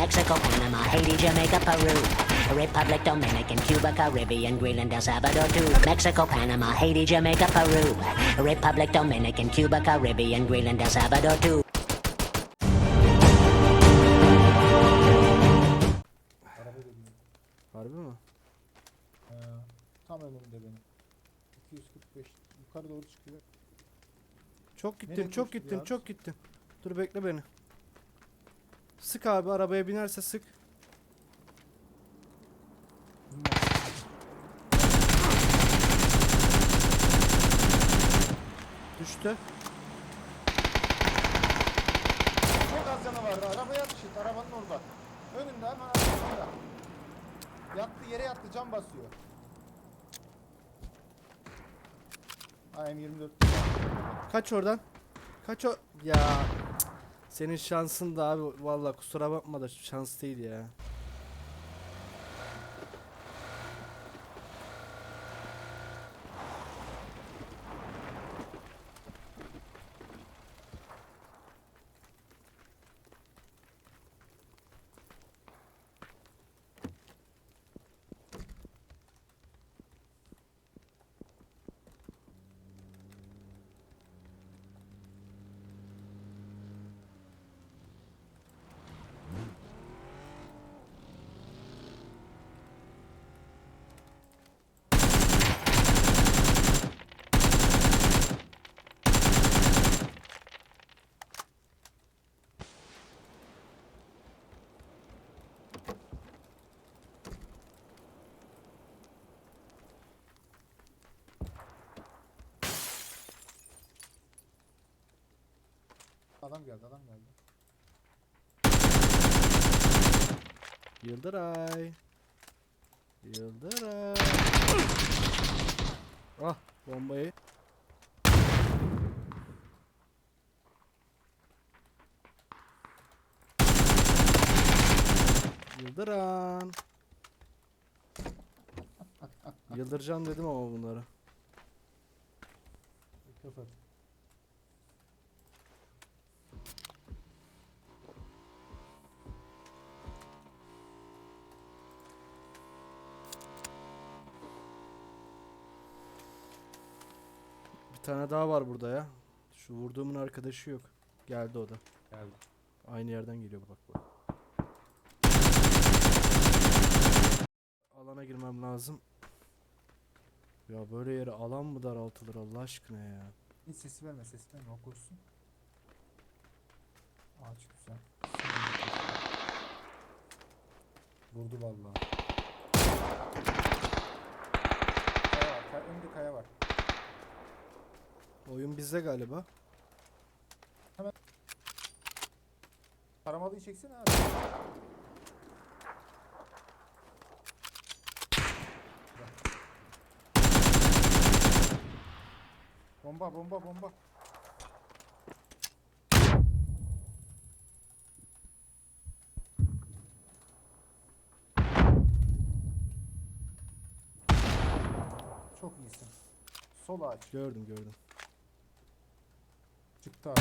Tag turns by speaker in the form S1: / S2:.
S1: Mexico, Panama, Haiti, Jamaica, Peru, Republic, Dominican, Cuba, Caribbean, Greenland, El Salvador, too. Mexico, Panama, Haiti, Jamaica, Peru, Republic, Dominican, Cuba, Caribbean, Greenland, El Salvador, too.
S2: Harbi mi?
S3: Ee, tam önümde benim. 245 yukarı doğru çıkıyor.
S2: Çok gittin,
S3: Nereye
S2: çok gittin,
S3: ya?
S2: çok gittin. Dur bekle beni. Sık abi arabaya binerse sık. Düştü.
S3: Çok az canı vardı. Arabaya atış et. Arabanın orada. Önünde hemen arkasında. Yattı yere yattı cam basıyor. AM24.
S2: Kaç oradan. Kaç o... Ya. Senin şansın da abi vallahi kusura bakma da şans değil ya.
S3: Adam geldi adam geldi.
S2: Yıldıray. Yıldıray. Ah bombayı. Yıldıran. Yıldırcan dedim ama bunlara.
S3: Kapat.
S2: Bir tane daha var burada ya. Şu vurduğumun arkadaşı yok. Geldi o da.
S3: Geldi.
S2: Aynı yerden geliyor bak bak. Alana girmem lazım. Ya böyle yere alan mı daraltılır Allah aşkına ya.
S3: Hiç sesi verme sesi verme o koşsun. Ağaç güzel. Vurdu vallahi. Kaya var. Kaya, önünde kaya var.
S2: Oyun bizde galiba.
S3: Aramalıyı çeksene abi. Bomba bomba bomba. Çok iyisin. Sol ağaç.
S2: Gördüm gördüm.
S3: Çıktı abi.